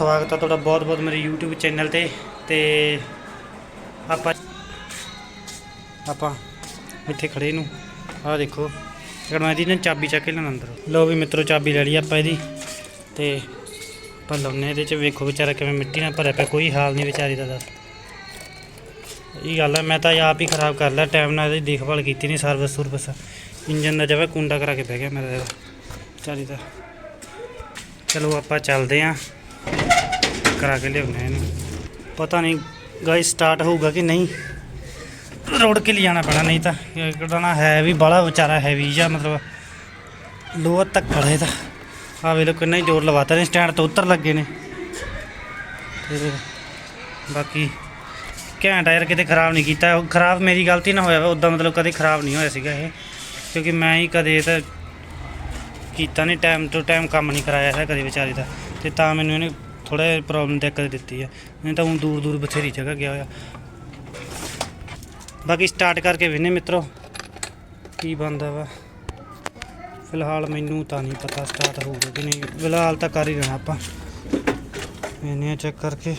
ਸਵਾਗਤ ਹੈ ਤੁਹਾਡਾ ਬਹੁਤ ਬਹੁਤ ਮੇਰੇ YouTube ਚੈਨਲ ਤੇ ਤੇ ਆਪਾਂ ਆਪਾਂ ਇੱਥੇ ਖੜੇ ਨੂੰ। ਆਹ ਦੇਖੋ ਮੈਂ ਇਹਦੀ ਨਾ ਚਾਬੀ ਚੱਕ ਕੇ ਲੈਣਾ ਅੰਦਰ। ਲਓ ਵੀ ਮਿੱਤਰੋ, ਚਾਬੀ ਲੈ ਲਈ ਆਪਾਂ ਇਹਦੀ। ਤੇ ਆਪਾਂ ਲਾਉਨੇ ਇਹਦੇ ਚ, ਵੇਖੋ ਵਿਚਾਰਾ ਕਿਵੇਂ ਮਿੱਟੀ ਨਾਲ ਭਰਿਆ ਪਿਆ, ਕੋਈ ਹਾਲ ਨਹੀਂ ਵਿਚਾਰੀ ਦਾ ਦੱਸ ਇਹ ਗੱਲ ਹੈ ਮੈਂ ਤਾਂ ਆਪ ਹੀ ਖਰਾਬ ਕਰ ਲਿਆ ਟਾਈਮ ਨਾਲ ਇਹਦੀ ਦੇਖਭਾਲ ਕੀਤੀ ਨਹੀਂ ਸਰਵਿਸ ਸੁਰਵਿਸ ਇੰਜਨ ਦਾ ਜਵੇ ਕੁੰਡਾ ਕਰਾ ਕੇ ਬਹਿ ਗਿਆ ਮੇਰਾ ਇਹਦਾ ਵਿਚਾਰੀ ਦਾ। ਚਲੋ ਆਪਾਂ ਚੱਲਦੇ ਆਂ ਕਰਾ ਕੇ ਲਿਆਉਣੇ ਇਹਨੂੰ। ਪਤਾ ਨਹੀਂ ਗਾਇਸ ਸਟਾਰਟ ਹੋਊਗਾ ਕਿ ਨਹੀਂ। ਰੋਡ ਕੇ ਲਿਜਾਣਾ ਪੈਣਾ, ਨਹੀਂ ਤਾਂ ਇਹ ਹੈ ਵੀ ਬੜਾ ਵਿਚਾਰਾ ਹੈਵੀ ਜਾਂ ਮਤਲਬ ਲੋਹਾ ਧੱਕੜ ਇਹਦਾ ਆ ਵੇ ਲੋ ਕਿੰਨਾ ਹੀ ਜ਼ੋਰ ਲਵਾਤਾ ਨੇ ਸਟੈਂਡ ਤੋਂ ਉੱਤਰ ਲੱਗੇ ਨੇ। ਤੇ ਬਾਕੀ ਘੈਂਟ ਟਾਇਰ ਕਿਤੇ ਖਰਾਬ ਨਹੀਂ ਕੀਤਾ। ਖਰਾਬ ਮੇਰੀ ਗਲਤੀ ਨਾ ਹੋਇਆ ਵਾ ਉਦਾਂ ਮਤਲਬ ਕਦੇ ਖਰਾਬ ਨਹੀਂ ਹੋਇਆ ਸੀਗਾ ਇਹ। ਕਿਉਂਕਿ ਮੈਂ ਹੀ ਕਦੇ ਤਾਂ ਕੀਤਾ ਨਹੀਂ ਟਾਈਮ ਟੂ ਟਾਈਮ ਕੰਮ ਨਹੀਂ ਕਰਾਇਆ ਹੈ ਕਦੇ ਵਿਚਾਰੇ ਦਾ। ਤੇ ਤਾਂ ਮੈਨੂੰ ਇਹਨੇ ਥੋੜਾ ਪ੍ਰੋਬਲਮ ਦਿੱਕਤ ਦਿੱਤੀ ਹੈ ਨਹੀਂ ਤਾਂ ਉਹ ਦੂਰ ਦੂਰ ਬਥੇਰੀ ਜਗ੍ਹਾ ਗਿਆ ਹੋਇਆ। ਬਾਕੀ ਸਟਾਰਟ ਕਰਕੇ ਵੇਨੇ ਮਿੱਤਰੋ, ਕੀ ਬੰਦਾ ਵਾ। ਫਿਲਹਾਲ ਮੈਨੂੰ ਤਾਂ ਨਹੀਂ ਪਤਾ ਸਟਾਰਟ ਹੋਊਗਾ ਕਿ ਨਹੀਂ। ਫਿਲਹਾਲ ਤਾਂ ਕਰ ਹੀ ਰਹਿਣਾ ਆਪਾਂ। ਮੈਨੇ ਚੈੱਕ ਕਰਕੇ।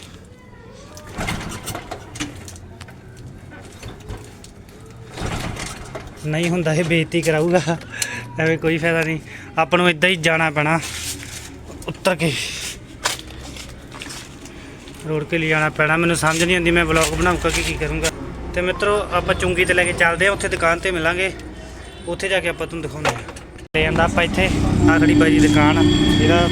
ਨਹੀਂ ਹੁੰਦਾ ਇਹ ਬੇਇੱਜ਼ਤੀ ਕਰਾਊਗਾ। ਐਵੇਂ ਕੋਈ ਫਾਇਦਾ ਨਹੀਂ। ਆਪਾਂ ਨੂੰ ਇਦਾਂ ਹੀ ਜਾਣਾ ਪੈਣਾ। ਉੱਤਰ ਕੇ। ਰੋਡ ਕੇ ਲਈ ਜਾਣਾ ਪੈਣਾ। ਮੈਨੂੰ ਸਮਝ ਨਹੀਂ ਆਉਂਦੀ ਮੈਂ ਵਲੌਗ ਬਣਾਉਂਗਾ ਕਿ ਕੀ ਕਰੂੰਗਾ। ਤੇ ਮਿੱਤਰੋ, ਆਪਾਂ ਚੁੰਗੀ ਤੇ ਲੈ ਕੇ ਚੱਲਦੇ ਆ ਉੱਥੇ ਦੁਕਾਨ ਤੇ ਮਿਲਾਂਗੇ। ਉੱਥੇ ਜਾ ਕੇ ਆਪਾਂ ਤੁਹਾਨੂੰ ਦਿਖਾਉਂਦੇ ਆ ਤੇ ਜਾਂਦਾ ਆਪਾਂ ਇੱਥੇ ਆਹ ਖੜੀ ਬਾਈ ਦੀ ਦੁਕਾਨ। ਜਿਹੜਾ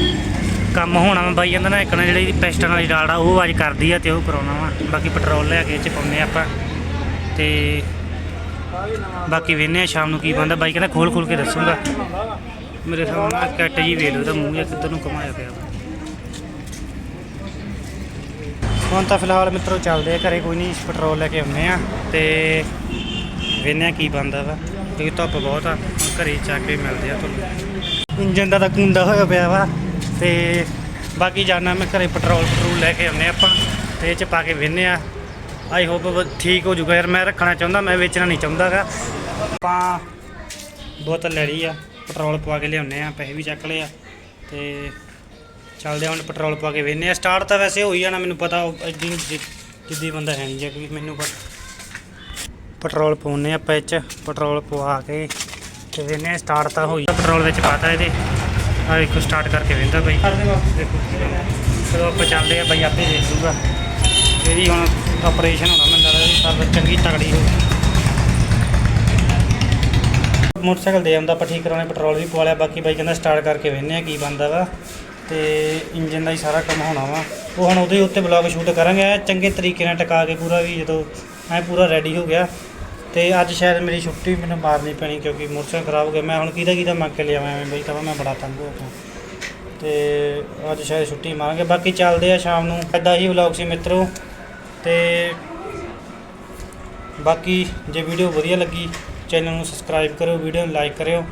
ਕੰਮ ਹੋਣਾ ਵਾ। ਬਾਈ ਜਾਂਦਾ ਨਾ, ਇੱਕ ਨਾ ਜਿਹੜੀ ਪੈਸਟਨ ਵਾਲੀ ਡਾਲ ਆ, ਉਹ ਅੱਜ ਕਰਦੀ ਆ ਤੇ ਉਹ ਕਰਾਉਣਾ ਵਾ। ਬਾਕੀ ਪੈਟਰੋਲ ਲੈ ਕੇ ਇਹ ਚ ਪਾਉਂਦੇ ਆ ਆਪਾਂ। ਤੇ ਬਾਕੀ ਵੇਨੇ ਆ ਸ਼ਾਮ ਨੂੰ ਕੀ ਬੰਦਾ ਬਾਈ ਕਹਿੰਦਾ ਖੋਲ ਖੋਲ ਕੇ ਦੱਸੂਗਾ। ਮੇਰੇ ਸਾਹਮਣੇ ਕੱਟ ਜੀ ਵੇਖ ਲਓ, ਉਹਦਾ ਮੂੰਹ ਜਿਹਾ ਕਿੱਧਰ ਨੂੰ ਘੁਮਾਇਆ ਪਿਆ ਵਾ। ਹੁਣ ਤਾਂ ਫਿਲਹਾਲ ਮਿੱਤਰੋ ਚੱਲਦੇ ਆ ਘਰੇ, ਕੋਈ ਨਹੀਂ ਪੈਟਰੋਲ ਲੈ ਕੇ ਆਉਂਦੇ ਆ ਤੇ ਵੇਨੇ ਆ ਕੀ ਬੰਦਾ ਵਾ। ਕਿਉਂਕਿ ਧੁੱਪ ਬਹੁਤ ਆ, ਹੁਣ ਘਰੇ ਜਾ ਕੇ ਮਿਲਦੇ ਆ ਤੁਹਾਨੂੰ। ਇੰਜਨ ਦਾ ਤਾਂ ਕੁੰਡਾ ਹੋਇਆ ਪਿਆ ਵਾ ਤੇ ਬਾਕੀ ਜਾਣਾ ਮੈਂ ਘਰੇ ਪੈਟਰੋਲ ਪੈਟਰੋਲ ਲੈ ਕੇ ਆਉਂਦੇ ਆਪਾਂ, ਤੇ ਇਹ ਚ ਪਾ ਕੇ ਵੇਨੇ ਆ ਆਈ ਹੋਪ ਠੀਕ ਹੋ ਜਾਊਗਾ ਯਾਰ, ਮੈਂ ਰੱਖਣਾ ਚਾਹੁੰਦਾ, ਮੈਂ ਵੇਚਣਾ ਨਹੀਂ ਚਾਹੁੰਦਾਗਾ। ਆਪਾਂ ਬੋਤਲ ਲੈ ਲਈ ਆ, ਪੈਟਰੋਲ ਪਵਾ ਕੇ ਲਿਆਉਨੇ ਆ, ਪੈਸੇ ਵੀ ਚੱਕ ਲਏ ਆ, ਤੇ ਚੱਲਦੇ ਆ ਹੁਣ ਪੈਟਰੋਲ ਪਵਾ ਕੇ ਵੇਨੇ ਆ। ਸਟਾਰਟ ਤਾਂ ਵੈਸੇ ਹੋਈ ਜਾਣਾ, ਮੈਨੂੰ ਪਤਾ ਉਹ ਐਡੀ ਜਿ- ਜਿੱਦੀ ਬੰਦਾ ਹੈ ਨਹੀਂ ਜੇ ਕੋਈ ਮੈਨੂੰ ਪਤਾ। ਪੈਟਰੋਲ ਪਾਉਨੇ ਆ ਆਪਾਂ ਇਹ 'ਚ, ਪੈਟਰੋਲ ਪਵਾ ਕੇ ਤੇ ਵੇਨੇ ਆ, ਸਟਾਰਟ ਤਾਂ ਹੋਈ। ਪੈਟਰੋਲ ਵਿੱਚ ਪਾਤਾ ਇਹਦੇ। ਆ ਇੱਕ ਸਟਾਰਟ ਕਰਕੇ ਵੇਂਦਾ ਬਈ। ਚਲੋ ਆਪਾਂ ਚੱਲਦੇ ਆ ਬਈ, ਆਪੇ ਦੇਖ ਲੂਗਾ ਇਹਦੀ ਹੁਣ ਆਪਰੇਸ਼ਨ ਹੋਣਾ ਮੈਨੂੰ ਲੱਗਦਾ ਇਹਦੀ ਚੰਗੀ ਤਕੜੀ ਹੋ ਮੋਟਰਸਾਈਕਲ ਦੇ ਆਉਂਦਾ ਆਪਾਂ ਠੀਕ ਕਰਾਉਣੇ, ਪੈਟਰੋਲ ਵੀ ਪਵਾ ਲਿਆ, ਬਾਕੀ ਬਾਈ ਕਹਿੰਦਾ ਸਟਾਰਟ ਕਰਕੇ ਵੇਖਨੇ ਆ ਕੀ ਬੰਦਾ ਵਾ। ਤੇ ਇੰਜਨ ਦਾ ਹੀ ਸਾਰਾ ਕੰਮ ਹੋਣਾ ਵਾ। ਉਹ ਹੁਣ ਉਹਦੇ ਉੱਤੇ ਬਲੌਗ ਸ਼ੂਟ ਕਰਾਂਗੇ ਚੰਗੇ ਤਰੀਕੇ ਨਾਲ ਟਿਕਾ ਕੇ ਪੂਰਾ ਵੀ ਜਦੋਂ ਐ ਪੂਰਾ ਰੈਡੀ ਹੋ ਗਿਆ। ਤੇ ਅੱਜ ਸ਼ਾਇਦ ਮੇਰੀ ਛੁੱਟੀ ਮੈਨੂੰ ਮਾਰਨੀ ਪੈਣੀ ਕਿਉਂਕਿ ਮੋਟਰਸਾਈਕਲ ਖਰਾਬ ਹੋ ਗਿਆ। ਮੈਂ ਹੁਣ ਕਿਹਦਾ ਕਿਹਦਾ ਮੰਗ ਕੇ ਲਿਆਵਾਂ ਐਵੇਂ ਬਈ, ਤਾਂ ਮੈਂ ਬੜਾ ਤੰਗ ਹੋ ਗਿਆ। ਤੇ ਅੱਜ ਸ਼ਾਇਦ ਛੁੱਟੀ ਮਾਰਾਂਗੇ। ਬਾਕੀ ਚੱਲਦੇ ਆ ਸ਼ਾਮ ਨੂੰ। ਇੱਦਾਂ ਹੀ ਵਲੌਗ ਸੀ ਮਿੱਤਰੋ। ਤੇ ਬਾਕੀ ਜੇ ਵੀਡੀਓ ਵਧੀਆ ਲੱਗੀ ਚੈਨਲ ਨੂੰ ਸਬਸਕ੍ਰਾਈਬ ਕਰਿਓ ਵੀਡੀਓ ਨੂੰ ਲਾਈਕ ਕਰਿਓ।